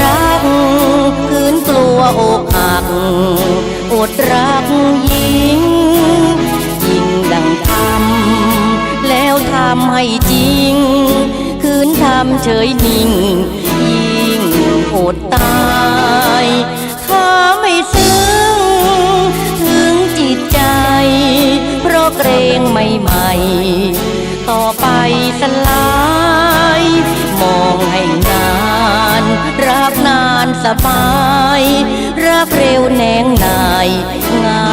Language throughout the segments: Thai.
รักคืนกลัวอกหักอดรักยิ่งยิ่งดังทำแล้วทำให้จริง คืนทำเฉยนิ่ง ยิ่งอดตายถ้าไม่ซึ้งถึงจิตใจ เพราะเกรงไม่ใหม่ ต่อไปสลาย มองให้นาน รักนานสบาย รักเร็วแนงนายง่า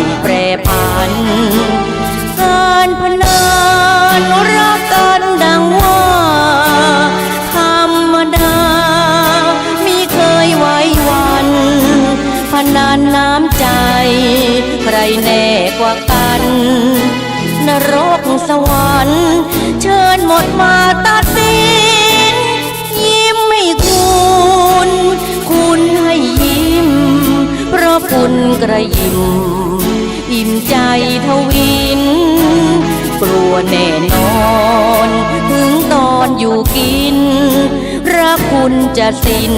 ยแปรผัน การพนานรักกันดังว่า ธรรมดามีเคยไว้วันพนันน้ำใจ ใครแน่กว่ากัน นรกสวรรค์ เชิญหมดมาตัดสิน กระยิมอิ่มใจทวิน กลัวแน่นอน ถึงตอนอยู่กิน รักคุณจะสิ้น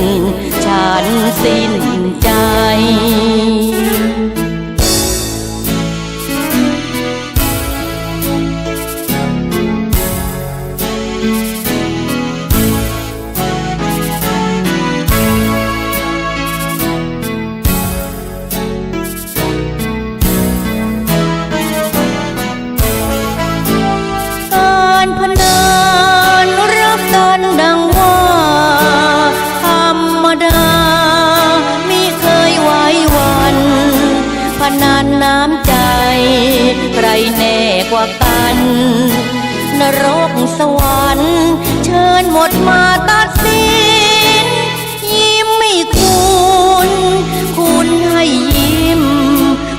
ฉันสิ้นใจารพนันรักกันดังว่าธรรมดามิเคยไว้วันพนันน้ำใจ ใครแน่กว่ากัน นรกสวรรค์เชิญหมดมาตัดสิน ยิ้มไม่คุณคุณให้ยิ้ม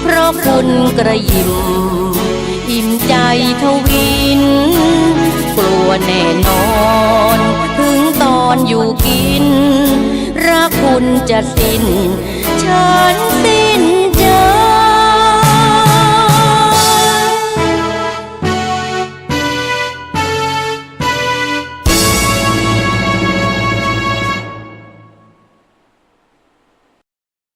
เพราะคุณกระยิมอิ่มใจทวิน กลัวแน่นอน ถึงตอนอยู่กิน รักคุณจะสิ้น ฉันสิ้